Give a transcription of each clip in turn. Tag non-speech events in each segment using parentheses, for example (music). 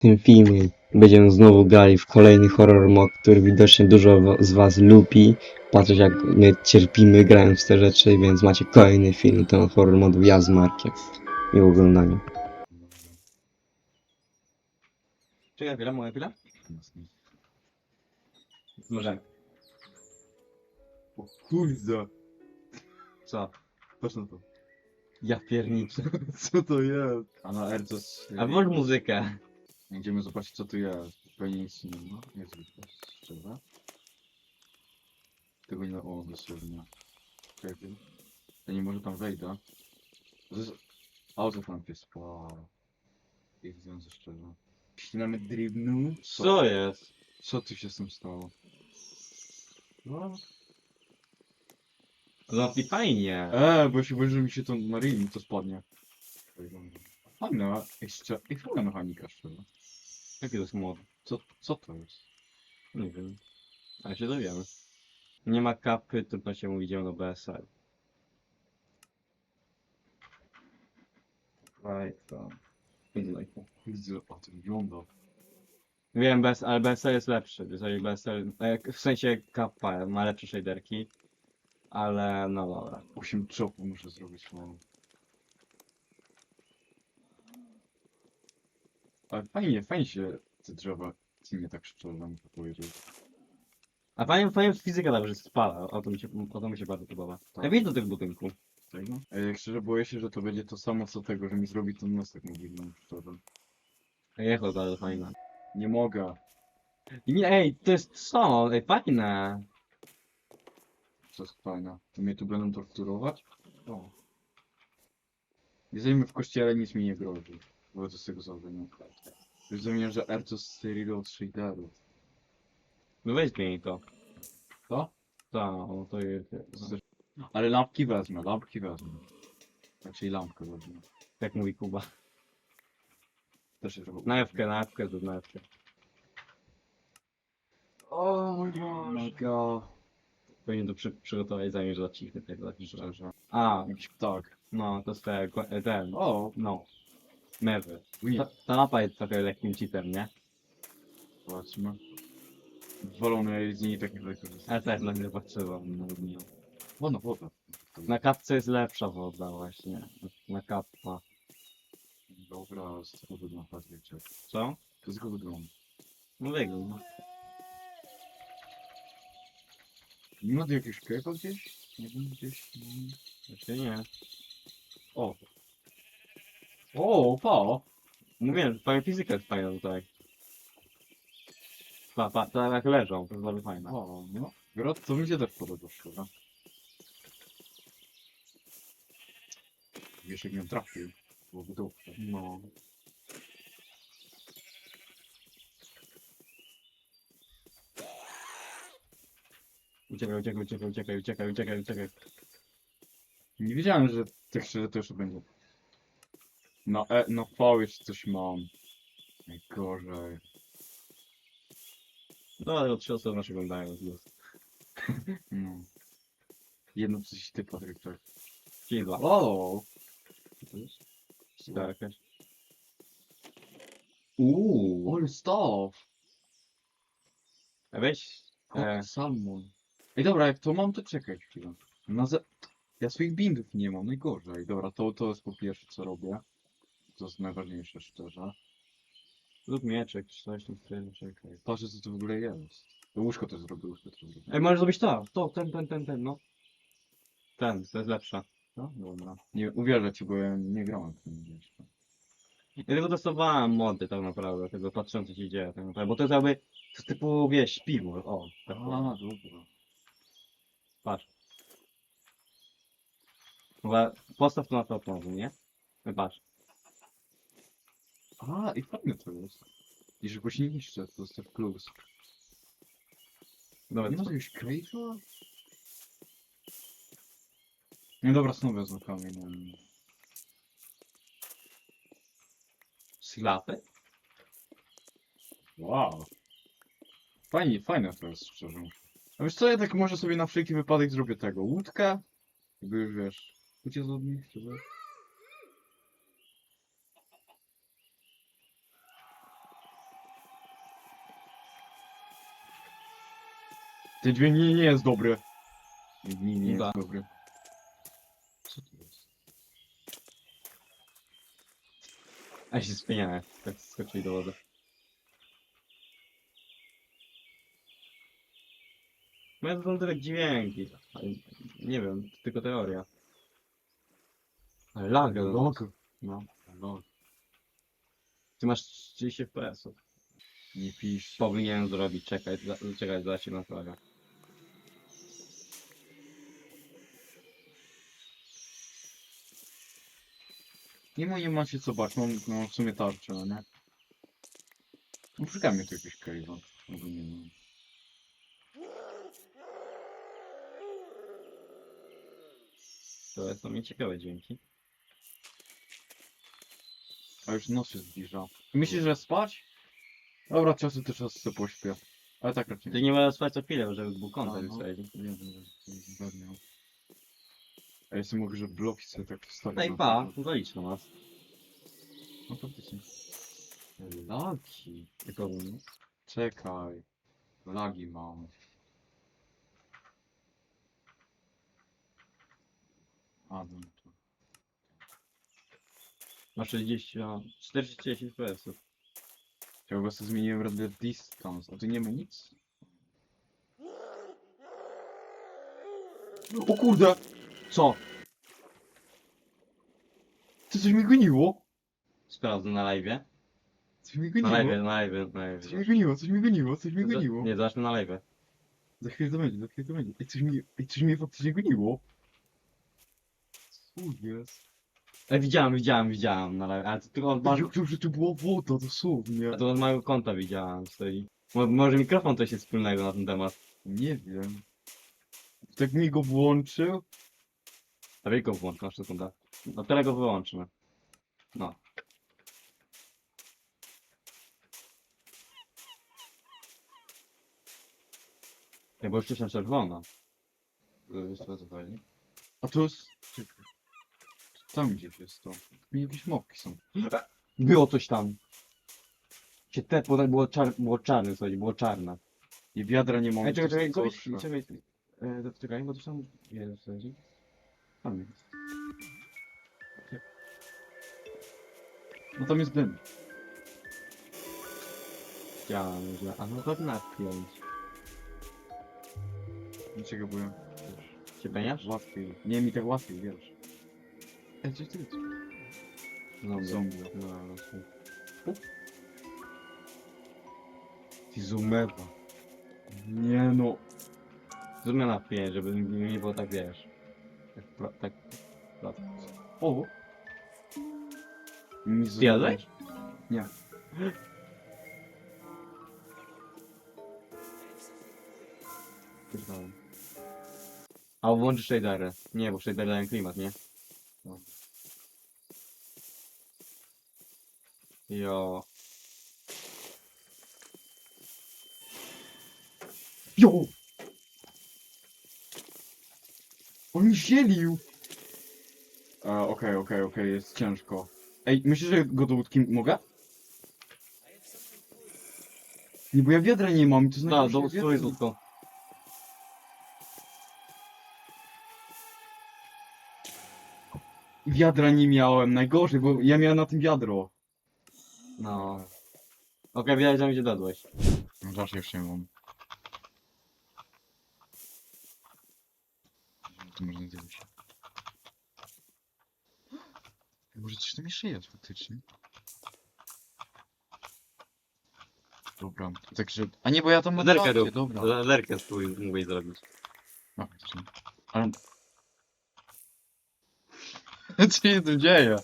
tym filmie będziemy znowu grali w kolejny horror mod, który widocznie dużo z was lubi. Patrzeć jak my cierpimy grając w te rzeczy, więc macie kolejny film, ten horror modu ja z Markiem. I oglądania. Czekaj chwilę, moja chwila? Możemy. O kurde, Co? patrz na to. Ja pierniczę. Co to jest? A to jest... A włącz muzykę. Idziemy zobaczyć co tu jest. Pewnie nic nie ma. Nie jest szczerze. Tego nie ma... O, dosłownie. Czekaj. Ja nie może tam wejdę. To jest... Autoflank jest. Wow. I mówiąc szczerze. Ścinamy dribnu. Co jest? Co tu się z tym stało? No. No i fajnie. Eee, bo się boję, że mi się to na rim to spadnie. Fajna, jeszcze... I fajna mechanika szczerze. Jaki to jest mod? Co, co to jest? Nie wiem. Ale się dowiemy. Nie ma kapy, trudno się mówi, idziemy do BSL. Right, to. Widzę. Widzę, o to wygląda. Wiem, BS, ale BSL jest lepszy. Jeżeli BSL, e, w sensie kappa ma lepsze shaderki. Ale no dobra. 8 chopów muszę zrobić, no. Ale fajnie, fajnie się te drzewa nie tak szczerze muszę powiedzieć. A fajnie, fajnie fizyka dobrze spala, o to mi się, o to mi się bardzo podoba. Tak. Ja widzę do tych budynków. Tego? Ej, jak szczerze boję się, że to będzie to samo co tego, że mi zrobi ten nosek mobilny, szczerze. Jechał bardzo fajne. Nie mogę. Nie, ej, to jest co? Ej, fajne. To jest fajne. To mnie tu będą torturować? O. Jesteśmy w kościele, nic mi nie grozi. Bo to z tego założenia. Rozumiem, że R to z serii od shaderów. No weź zmień to. Co? Tak, no to jest. Ale lampki wezmę, lampki wezmę. Raczej lampkę wezmę. Jak mówi Kuba. Też jest Na Ewkę, na Ewkę, to na Ewkę. O mój god. Powinien to przy, przygotować zanim, tego zaciszę. Szczerze. A, ptak. no, to jest te, e, ten, O, no. Mewy. Ta, ta mapa jest trochę lekkim cheatem, nie? zobaczmy. Wolone z niej tak nie wykorzystać. Ale też na mnie patrzyłam, no nie. Woda, woda. Na kapce jest lepsza woda właśnie. Na kappa. Dobra, z tego wygląda, wiecie. Co? To z tego wygląda. No wygląda. Nie ma tu jakiegoś cave'a gdzieś? Nie wiem, gdzieś? Nie. Znaczy nie. O, O, pa! mówiłem, że fajna fizyka jest fajna tutaj. Pa, pa, to jak leżą, to jest bardzo fajne. O, no. Gra, to mi się też podoba. Wiesz, jak ją trafił. Byłoby dobrze. No. Uciekaj, uciekaj, uciekaj, uciekaj, uciekaj, uciekaj, uciekaj. Nie wiedziałem, że tak szczerze to jeszcze będzie. Na, e, V jeszcze coś mam. Najgorzej. No ale trzy osoby nas oglądają. jest. (laughs) No. Jedno coś ty, Patryk, tak. Czyli dwa. O! Jakaś. Uuu, ale staw! A weź. E, E. Salmon. Ej, dobra, jak to mam, to czekaj chwilę. Na ze... Ja swoich bindów nie mam, najgorzej. Dobra, to, to jest po pierwsze, co robię. To jest najważniejsze, szczerze. lub mieczek, czy coś tam czekaj. Patrzę, co to w ogóle jest. To łóżko też zrobię, łóżko też zrobię. Ej, możesz zrobić to, to, ten, ten, ten, ten, no. Ten, to jest lepsza. No, dobra. Nie uwierzę ci, bo ja nie grałem w tym jeszcze. Ja tylko testowałem mody tak naprawdę, tego patrząc co się dzieje tak naprawdę, bo to jest jakby, to jest typu, wiesz, śpiwór, o, tak A, dobra. patrz. Chyba postaw to na to nie? Patrz. A, i fajne to jest. I że go się niszczy, to jest tak plus. Dobra, Nie ma jakiegoś cave'a? Nie, dobra, znowu wezmę kamień. no. Slapy? Wow. Fajnie, fajne to jest, szczerze. A wiesz co, ja tak może sobie na wszelki wypadek zrobię tego. Łódkę. Jakby już wiesz. Uciec od nich, czy coś. Ten dźwięk nie, nie jest dobry. Nie, nie Da. jest dobry. Co to jest? A się spieniałem, tak skoczyli do wody. No to są tyle dźwięki. ale Nie wiem, to tylko teoria. Ale laga, no. No. Log. Ty masz 30 FPS-ów. Nie pisz. Powinienem zrobić, czekaj, za, czekaj, zaraz się naprawia. Nie ma, nie macie co bać, mam, mam w sumie tarczę, no nie? No szukamy tu jakiegoś cave'a. Albo nie wiem. To są mi ciekawe dźwięki. A już noc się zbliża. Myślisz, że spać? Dobra, czasu też czas sobie pośpię. Ale tak raczej. Ty nie możesz spać co chwilę, żeby był kontent no. wtedy. Nie wiem, że zgadniał. A ja sobie mogę, że bloki sobie tak wstawić. No i na pa, zalicz na nas. No faktycznie. Lagi. Tylko Czekaj. Lagi mam. A, no to. masz 60, 40 FPS-ów. Ja po prostu zmieniłem radial distance, a tu nie ma nic. O kurde! Co? Ty coś mi goniło! Sprawdzę na live. Coś mi Na goniło! live, na live, na. Coś mi goniło, coś mi goniło, coś mi goniło! Nie, zobaczmy na live. Za chwilę to będzie, za chwilę to będzie. Ej, coś mi, ej, coś mi faktycznie goniło. Co jest? E, widziałem, widziałem, widziałem na live. Ale to tylko od Ej, bardzo... Jak to, że tu była woda, dosłownie. A to od mojego konta widziałem, stoi. Mo- Może mikrofon coś jest wspólnego na ten temat. Nie wiem. Tak mi go włączył. A wielką włącz, masz sekunda. No teraz go wyłączmy. No. Ja bo już jest na czerwono. Wiesz co chodzi? A to jest... Czekaj. Jest to. Tu jakieś mopki są. Było coś tam. Się te podaj było, czar było czarne, słuchaj, było czarne. I wiadra nie mam. Ej, czekaj, czekaj, jest czekaj, e, to- czekaj, bo to tam. Tam jest. No tam jest dym. Chciałem źle, a no to napiąć. Dlaczego byłem? Cię peniasz? Łatwiej. Nie, mi tak łatwiej, wiesz. Ej, coś ty jest? Zombie. Zombie. No, no, no. Ty zumewa. Nie no. Zumę na pięć, żeby mi nie było tak, wiesz. Tak. O! Z- Zjadłeś? Nie. Pierdolę. A włączysz shadery. Nie, bo shadery dają klimat, nie? No. Jo. Jo! On mi zielił! E, Okej, okej, okej, jest ciężko. Ej, myślisz, że go do łódki mogę? Nie, bo ja wiadra nie mam, to Da, znaczy, do że stój wiadra... wiadra nie miałem, najgorzej, bo ja miałem na tym wiadro. No. Okej, widać, że gdzie dadłeś. No zawsze już nie mam. To można zrobić. Może coś tam jeszcze jest faktycznie. Dobra, także... A nie, bo ja tam mam rację, rób. dobra. Lerkę spróbuj mógłbyś zrobić. No, faktycznie. Ale... (laughs) Co się tu dzieje?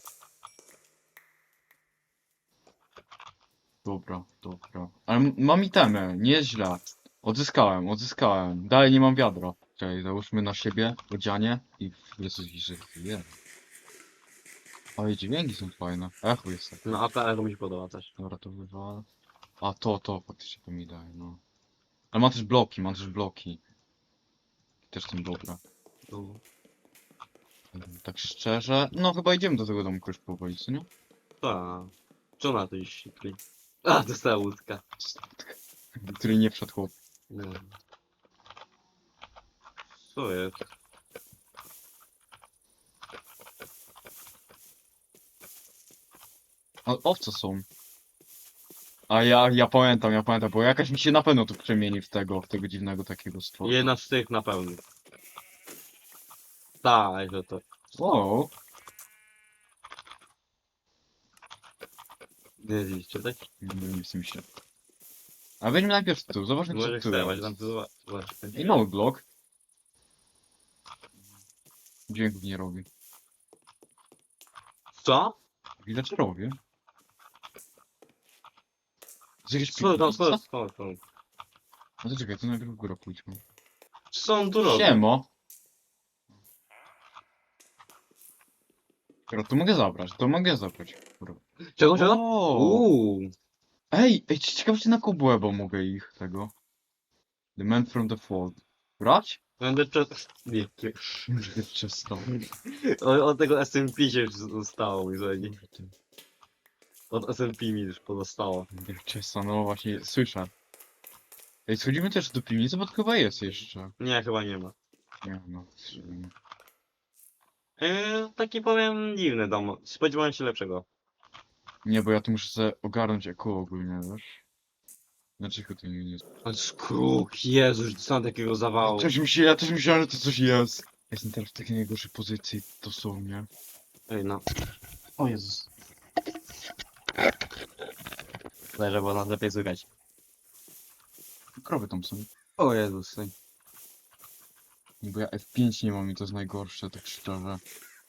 Dobra, dobra. Ale mam itemy, nie jest źle. Odzyskałem, odzyskałem. Dalej nie mam wiadra. Czekaj, załóżmy na siebie, odzianie i coś, że chwilę. Ale dźwięki są fajne. Echo jest tak. No, APR mi się podoba też. Dobra, to wywalę. A to, to faktycznie to mi daje, no. Ale ma też bloki, ma też bloki. Też dobra. Tu. Tak szczerze, no chyba idziemy do tego domku już powoli, co nie? Tak. Co na to iść? A, dostała łódka. (laughs) Do której nie wszedł chłop. No. Co jest? O, owce są. A ja, ja pamiętam, ja pamiętam, bo jakaś mi się na pewno tu przemieni w tego, w tego dziwnego takiego stworu. Jedna z tych na pewno. Tak, że to. Wow. Nie widzicie, tak? Nie wiem, z tym się. A weźmy najpierw tu, zobaczmy co Może tu jest. tam to zobacz. I mały blok. Dźwięków nie robi. Co? Villagerowie. Z jakieś Skąd tam, piwnica? skąd, skąd, skąd? No to czekaj, to najpierw w górę pójdźmy. Są dużo. Siemo. Dobra, to mogę zabrać, to mogę zabrać. Kurwa. Czego, czego? O! Uuu. Ej, ej, czy ciekawe czy na Cobweba mogę ich tego. The man from the fold. Brać? Będę czas... Nie. Od, od tego SMP się już zostało zajdzie. Od SMP mi już pozostało. Czysto, no właśnie, słyszę. Ej, schodzimy też do piwnicy, bo to chyba jest jeszcze. Nie, chyba nie ma. Nie, no, schodzimy. Yy, taki powiem dziwny dom. Spodziewałem się lepszego. Nie, bo ja tu muszę sobie ogarnąć eku ogólnie, wiesz? Znaczy, chyba to nie jest. Ale skruk, Jezus, dostałem takiego zawału. Coś mi się, ja też myślałem, że to coś jest. Jestem teraz w takiej najgorszej pozycji, dosłownie. Ej, no. O Jezus. Leżę, bo nas lepiej słychać. Krowy tam są. O Jezus. ej. Bo ja F5 nie mam i to jest najgorsze, tak szczerze.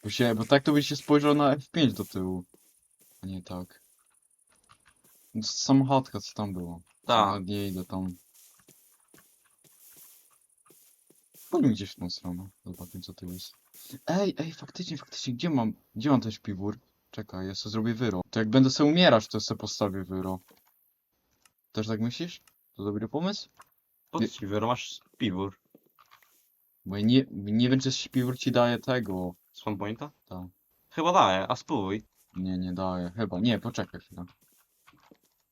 Bo, się, bo tak to byś się spojrzał na F5 do tyłu. A nie tak. No to sama chatka, co tam było. Tak. Nawet nie idę tam. Chodźmy gdzieś w tą stronę. Zobaczmy co tu jest. Ej, ej, faktycznie, faktycznie, gdzie mam, gdzie mam ten śpiwór? Czekaj, ja sobie zrobię wyro. To jak będę sobie umierać, to sobie postawię wyro. Też tak myślisz? To dobry pomysł? Poczciwy, masz piwór. Bo ja nie, nie wiem, czy śpiwór ci daje tego. Spawn pointa? Tak. Chyba daje, a spróbuj. Nie, nie daje. Chyba. Nie, poczekaj chwilę.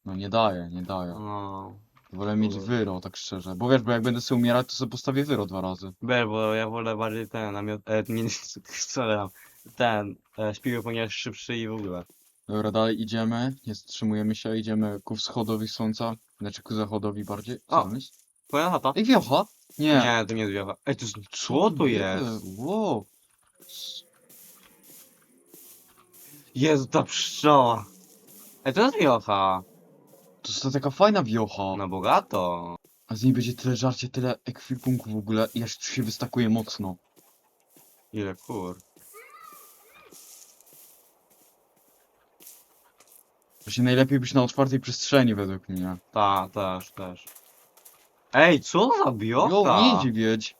No nie daje, nie daje. No. Wolę mieć Kurde. wyro, tak szczerze. Bo wiesz, bo jak będę sobie umierać, to sobie postawię wyro dwa razy. Ber, bo ja wolę bardziej ten namiot... E, nie, strzelam. (laughs) Ten, e, śpiwór, ponieważ szybszy i w ogóle. Dobra, dalej idziemy. Nie zatrzymujemy się, idziemy ku wschodowi słońca. Znaczy ku zachodowi bardziej. Co O. jest? Twoja chata? Ej, wiocha! Nie. Nie, to nie zwiawa. Ej, to jest... Co to jest? Wow. Jezu, ta pszczoła. Ej, to jest wiocha. To jest to taka fajna wiocha. Na bogato. A z niej będzie tyle żarcie, tyle ekwipunku w ogóle. I aż tu się wystakuje mocno. Ile kur. Właśnie najlepiej być na otwartej przestrzeni według mnie. Ta, też, też. Ej, co za Jo, wiocha? nie idź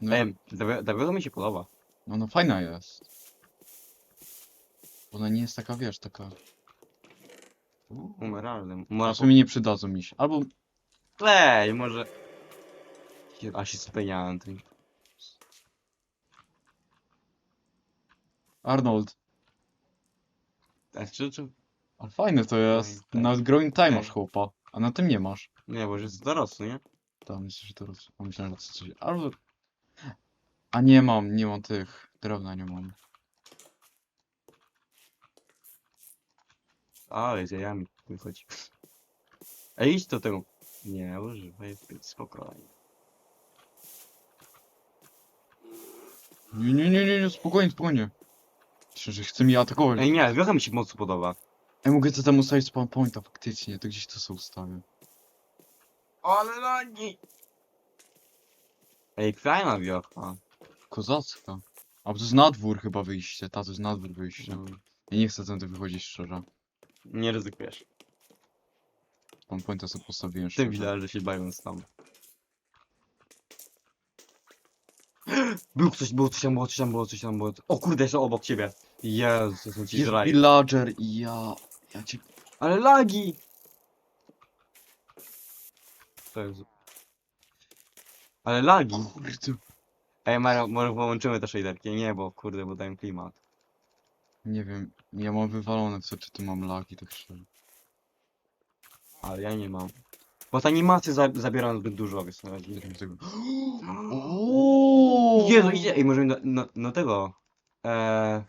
No, Ej, ta ta mi się podoba. no, no fajna jest. Ona nie jest taka, wiesz, taka... Umeralny. A Może w sumie nie przydadzą mi się. Albo... Ej, może... A się spełniałem tym. Arnold. Ej, czy, czy... Ale fajne to jest. Growing time. Nawet growing time masz chłopa. A na tym nie masz. Nie, bo już jest dorosły, nie? Tam myślę, że to roz... A myślałem, że to coś... Albo... A nie mam, nie mam tych. Drewna nie mam. Ale z jajami wychodzi. Ej, idź do tego. Nie, używaj, spokojnie. Nie, nie, nie, nie, nie, spokojnie, spokojnie. Szczerze, chce mnie atakować. Ej, nie, wiocha mi się mocno podoba. Ej, mogę to tam ustawić spawn pointa, faktycznie, to gdzieś to sobie ustawię. Ale nogi! Ej, fajna wiocha. Kozacka. A bo to jest na dwór chyba wyjście, ta to jest na dwór wyjście. No, Ja nie chcę tam wychodzić szczerze. Nie ryzykujesz. Spawn pointa sobie postawiłem W tym szczerze. źle, że się bawiąc tam. (gasps) Był ktoś, było coś tam, było coś tam, było coś tam, było... O kurde, jeszcze obok ciebie. Jezu, są ci Jest zraj. villager i ja... Ja cię... Ale lagi! To jest... Ale lagi! Kurde. Ej, Mario, może połączymy te shaderki? Nie, bo kurde, bo dają klimat. Nie wiem, ja mam wywalone co, czy tu mam lagi, tak szczerze. Ale ja nie mam. Bo te animacje za, zabierają zbyt dużo, wiesz co chodzi. Ooo! Jezu, idzie, ej, możemy do, no, no tego, eee...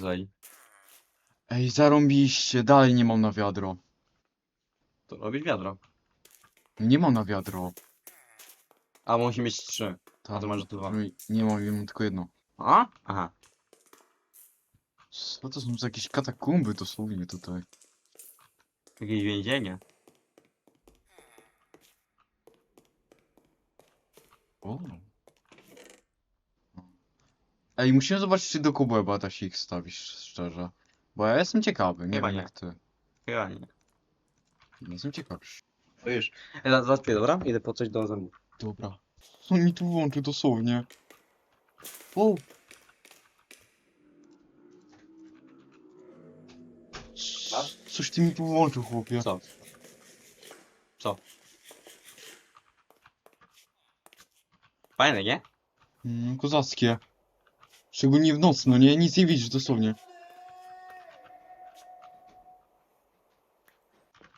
Dalej. Ej, zarąbiście, dalej nie mam na wiadro. To robić wiadro. Nie mam na wiadro. A musi mieć trzy. Ta, to masz dwa. Nie mam, ja mam tylko jedno. A? Aha. Co to są za jakieś katakumby dosłownie tutaj? Jakieś więzienie. O. Ej, musimy zobaczyć, czy do Kubłeba da się ich stawić, szczerze. Bo ja jestem ciekawy, nie Chyba wiem nie. jak ty. Chyba nie. Jestem ciekawy. To już. Za- dobra? Idę po coś do zębów. Dobra. Co mi tu włączy dosłownie? O! Masz? Coś ty mi tu włączył, chłopie. Co? Co? Fajne, nie? Mm, kozackie. Szczególnie w nocy, no nie? Nic nie widzisz dosłownie.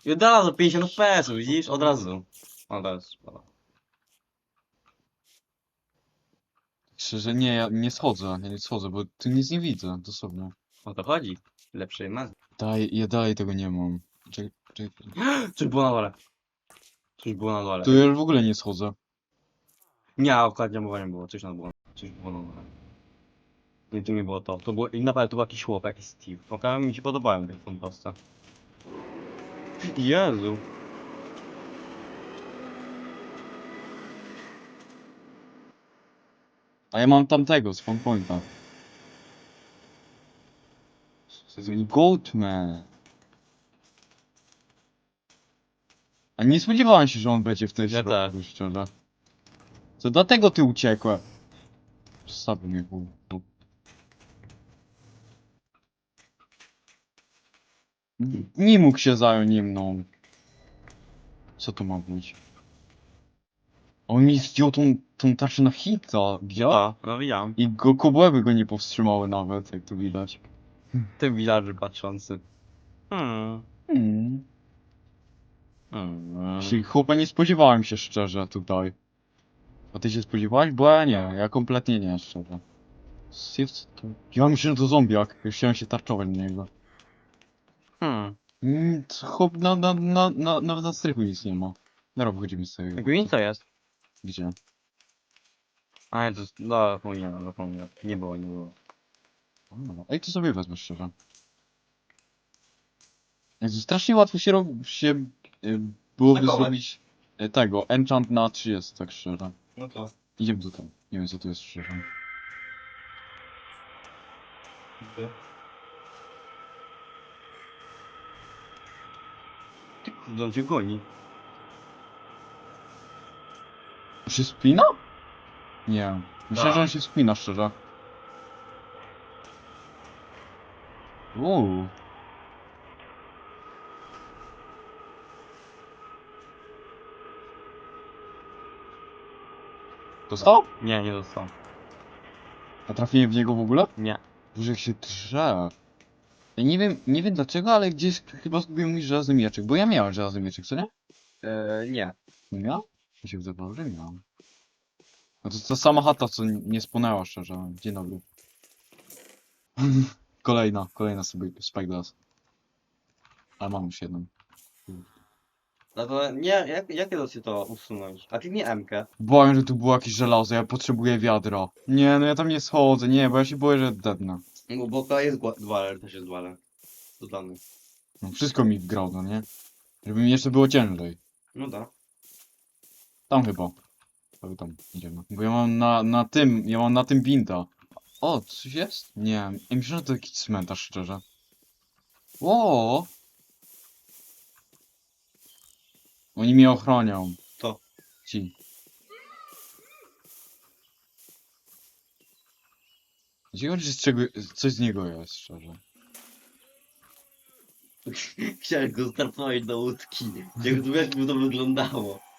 I od razu 50 FPS, widzisz? Od razu. Od razu. Szczerze, nie, ja nie schodzę, ja nie schodzę, bo tu nic nie widzę, dosłownie. O to chodzi. Lepszej nazwy. Daj, ja dalej tego nie mam. Czekaj, czekaj. (gasps) Coś było na dole. Coś było na dole. To ja w ogóle nie schodzę. Nie, okładnie mowa nie było. Coś na było. Coś było na dole. Nie, tu nie było to. To było, i naprawdę to był jakiś chłop, jakiś Steve. Okej, mi się podobają te komposta. Jezu. A ja mam tamtego, spawn pointa. To jest Goatman. A nie spodziewałem się, że on będzie w tej Ja środku, szczerze. To dlatego ty uciekłeś. Zostawił mnie pół. Nie mógł się zająć nie mną. Co to ma być? On mi zdjął tą, tą tarczę na hita, widział? A, no widziałem. I go go nie powstrzymały nawet, jak tu widać. (laughs) Ten villager patrzący. Hmm. Hmm. Hmm. Chłopa nie spodziewałem się szczerze tutaj. A ty się spodziewałeś? Bo ja nie, ja kompletnie nie, szczerze. Jest to... Ja myślę, że to zombiak. Już chciałem się tarczować na niego. Hmm. Mm, chłop na, na, na, na, nawet na strychu nic nie ma. Dobra, wychodzimy z tego. Co jest? Gdzie? A to jest... No, zapomniałem, zapomniałem. Nie było, nie było. O, Ej, to sobie wezmę szczerze. Strasznie łatwo się, ro... się y, byłoby zrobić y, tego, enchant na 30, tak szczerze. No to. Idziemy tutaj. Nie wiem co tu jest szczerze. Ty kurde, on cię goni. On się spina? Nie. Myślę, Tak. że on się spina szczerze. Uuu. Dostał? Nie, nie dostał. A trafiłem w niego w ogóle? Nie. Boże, jak się drze. Ja nie wiem, nie wiem dlaczego, ale gdzieś chyba zgubiłem mój żelazny mieczek, bo ja miałem żelazny mieczek, co nie? Eee, nie. Nie miał? Mi się wydawało, że miałem. No to ta sama chata, co nie spłonęła szczerze. Dzień dobry. Kolejna, kolejna sobie Spyglass. Ale mam już jedną. No to nie, jak, jakie da się to usunąć? A ty nie MK. Boję, że tu było jakieś żelazo, ja potrzebuję wiadra. Nie, no ja tam nie schodzę, nie, bo ja się boję, że dednę. No bo to jest dwaler, też jest dwaler. Dodany. No, wszystko mi wgrał, no nie? Żeby mi jeszcze było ciężej. No tak. Tam chyba. Chyba tam idziemy. Bo ja mam na, na tym, ja mam na tym winda. O, coś jest? Nie, ja myślę, że to jakiś cmentarz, szczerze. O! Oni mnie ochronią. To. Ci. Czy z czego, coś z niego jest, szczerze. (laughs) Chciałem go startować do łódki. Jak jak by to wyglądało.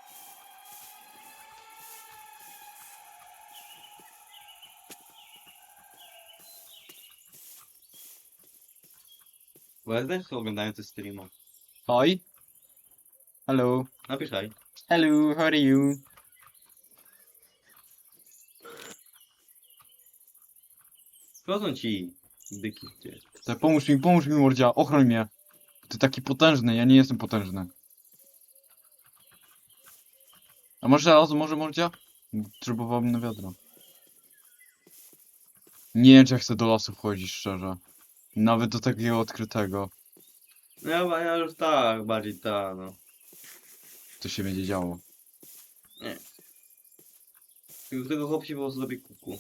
Oglądałem te streama. Haj? Hello. Napiszaj. Hello, how are you? Wchodzą ci dyki gdzieś. Tak, pomóż mi, pomóż mi, mordzia, ochroń mnie. Ty taki potężny, ja nie jestem potężny. A może żelazo, może mordzia? Potrzebowałbym na wiadro. Nie wiem, czy ja chcę do lasu wchodzić, szczerze. Nawet do takiego odkrytego. No ja, ja już tak, bardziej tak, no. To się będzie działo. Tylko tego chłop się po prostu zrobi kuku.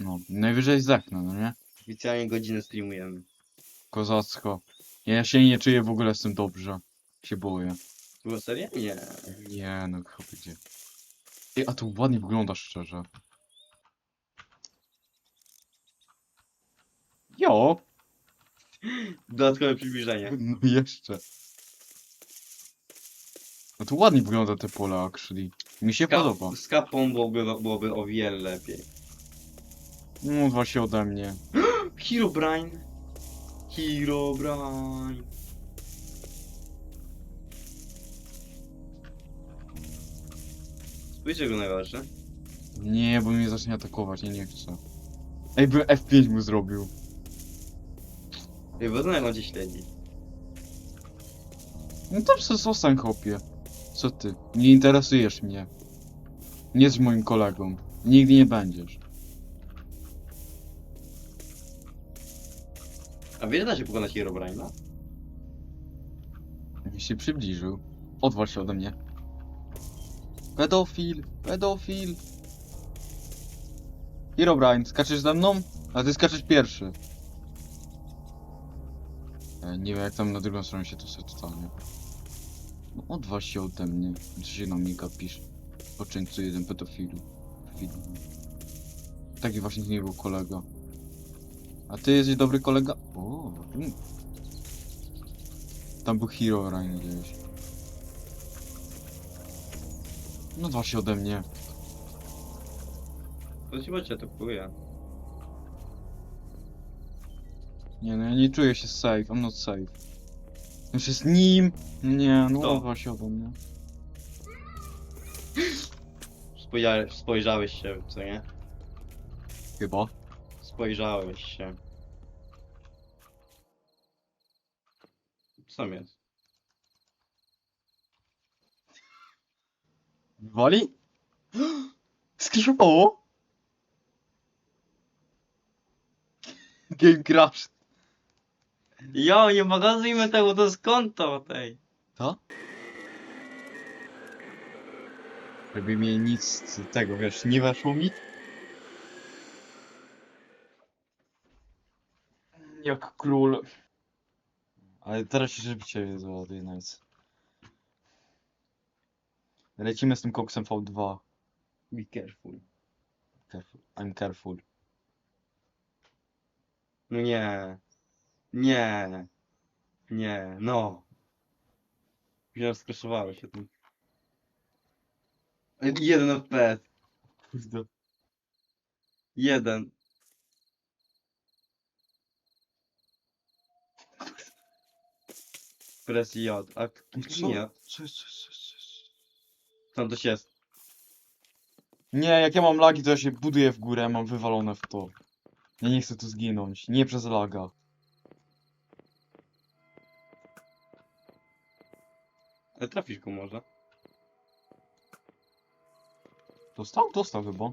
No, najwyżej zdechnę, no nie? Oficjalnie godzinę streamujemy. Kozacko. Ja się nie czuję w ogóle z tym dobrze. Się boję. Było serio? Nie. Nie, no chyba gdzie. Ej, a to ładnie wygląda szczerze. Jo! Dodatkowe przybliżenie. (laughs) No jeszcze. No to ładnie wygląda te pola actually. Mi się podoba. Z kapą byłoby, byłoby o wiele lepiej. No dwa się ode mnie. (gasps) Herobrine. Herobrine. Spójrzcie go najważniejsze. Nie, bo mnie zacznie atakować, ja nie chcę. Ej, bym F5 mu zrobił. Bo jak on cię śledzi. No to przez zostań kopie. Co ty? Nie interesujesz mnie. Nie z moim kolegą. Nigdy nie będziesz. A wiesz, da się pokonać Herobrine'a? Mi się przybliżył. Odwal się ode mnie. Pedofil, pedofil. Herobrine, skaczesz ze mną? A ty skaczesz pierwszy. E, nie wiem jak tam na drugą stronę się to sobie totalnie. No odwal się ode mnie. Co się na mnie gapisz? Poczyńcu jeden pedofilu. Taki właśnie z niego kolega. A ty jesteś dobry kolega? O. Tam był Hero Ryan gdzieś. No dwa się ode mnie. To ci cię atakuje. Nie no, ja nie czuję się safe, I'm not safe. Już jest nim! Nie, no Kto? odwal się ode mnie. Spojrzałeś, spojrzałeś się, co nie? Chyba. Spojrzałeś się. Co tam jest? Wali? Skrzypało? Game crash. Jo, nie pokazujmy tego, to jest konto tej. To? Żeby mnie nic z tego, wiesz, nie weszło mi? Jak król. Ale teraz się życie załaduje nice. Lecimy z tym koksem V2. Be careful. Careful. I'm careful. No nie. Nie. Nie, no. Źle skraszowałeś się tym. Jeden FPS. Kurde. Jeden. Press J. A Co? nie. Co jest, co jest? Tam coś jest. Nie, jak ja mam lagi, to ja się buduję w górę, mam wywalone w to. Ja nie chcę tu zginąć. Nie przez laga. Ale trafisz go może. Dostał? Dostał chyba.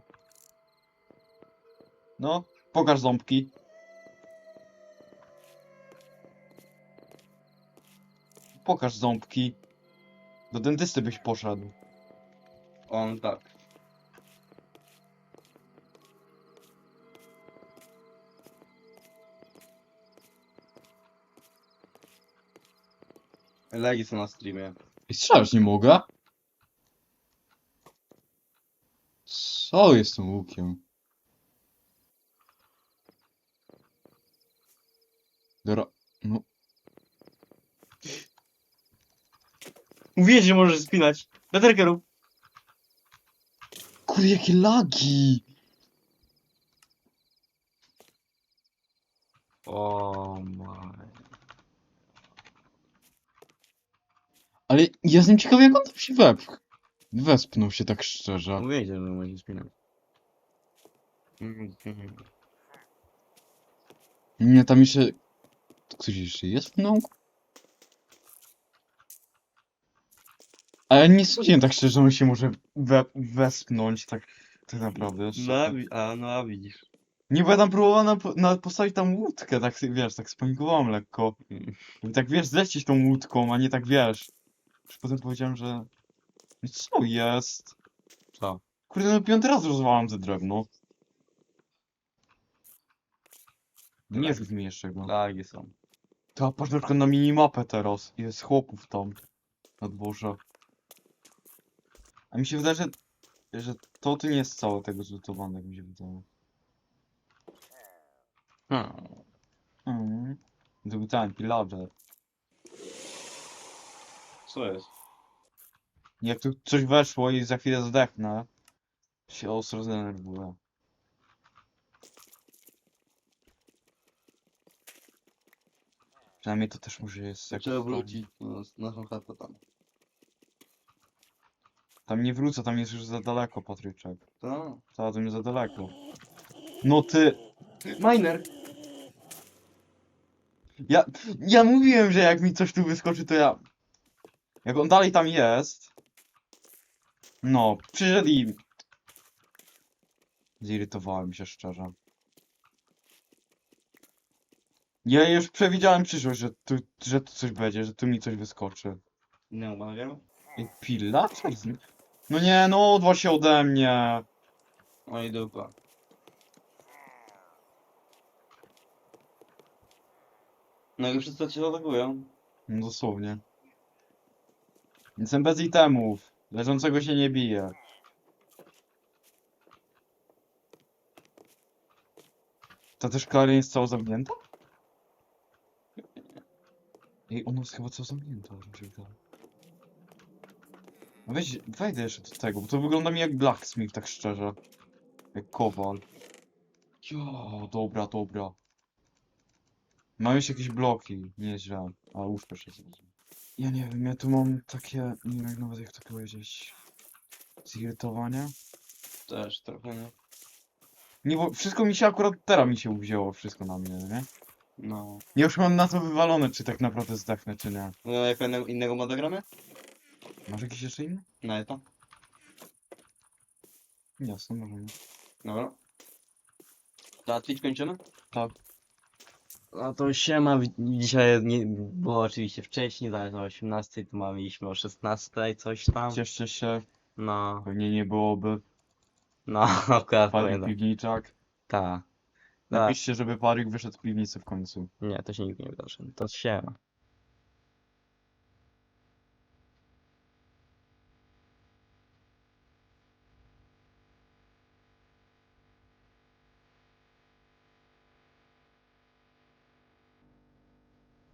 No, pokaż ząbki. Pokaż ząbki. Do dentysty byś poszedł. On tak. Legi są na streamie. I strzelać nie mogę. Co jest tym łukiem? Dobra, no. Mówiłeś, że możesz spinać. Latarkę rób. Kurde, jakie lagi! O Ale ja jestem ciekawy, jak on tam się wep... wespnął się tak szczerze. Mówię, że spinać. Mhm. Nie, tam jeszcze... Ktoś jeszcze jest w domku? Ale nie sądziłem tak szczerze, że on się może we... wespnąć tak, tak naprawdę. No, a wi- a, no a widzisz. Nie, bo ja tam próbowałem na, na postawić tam łódkę, tak wiesz, tak spanikowałem lekko. I tak wiesz, zlecieć tą łódką, a nie tak wiesz. Potem powiedziałem, że... Co jest? Co? Kurde, no piąty raz rozwalam te drewno. Nie rzuć mi jeszcze go. Lagi są. Ta, patrz na przykład na minimapę teraz. Jest chłopów tam. Na dworze. A mi się wydaje, że... Że to tu nie jest całe tego zlutowane, jak mi się wydaje. Hmm. Był ten pillager. Co jest? Jak tu coś weszło i za chwilę zdechnę, się ostro zdenerwuję. Przynajmniej to też może jest jak Trzeba wrócić na naszą chatę tam. Tam nie wrócę, tam jest już za daleko, Patryczek. To? To tam jest za daleko. No ty... Miner! Ja, ja mówiłem, że jak mi coś tu wyskoczy, to ja... Jak on dalej tam jest... No, przyszedł i... Zirytowałem się szczerze. Ja już przewidziałem przyszłość, że tu, że tu coś będzie, że tu mi coś wyskoczy. Nie? Ej, Pilla? Co jest? No nie, no odwal się ode mnie. Oj, dupa. No i wszyscy cię atakują. No dosłownie. Jestem bez itemów. Leżącego się nie bije. Ta też Klara jest cała zamknięta? Ej, ona jest chyba cała zamknięta. się wydaje. No weź, wejdę jeszcze do tego, bo to wygląda mi jak blacksmith, tak szczerze. Jak kowal. Jo, dobra, dobra. Mam jeszcze jakieś bloki, nieźle. A łóżko jeszcze znalazłem. Ja nie wiem, ja tu mam takie, nie wiem jak nawet jak to powiedzieć, zirytowanie. Też trochę nie. Nie, bo wszystko mi się akurat teraz mi się uwzięło, wszystko na mnie, nie? No. Ja już mam na to wywalone, czy tak naprawdę zdechnę, czy nie. No jako innego, innego moda gramy? Masz jakiś jeszcze inny? Na to. Jasne, możemy. Dobra. To Twitch kończymy? Tak. No to siema, wi- dzisiaj nie, było oczywiście wcześniej, zaraz o 18, tu mamy mieliśmy o 16 coś tam. Cieszcie się, No, pewnie nie byłoby. no, (laughs) akurat Fajny pamiętam. piwniczak. Tak. Tak. Napiszcie, żeby Paryk wyszedł z piwnicy w końcu. Nie, to się nigdy nie wydarzy. To siema.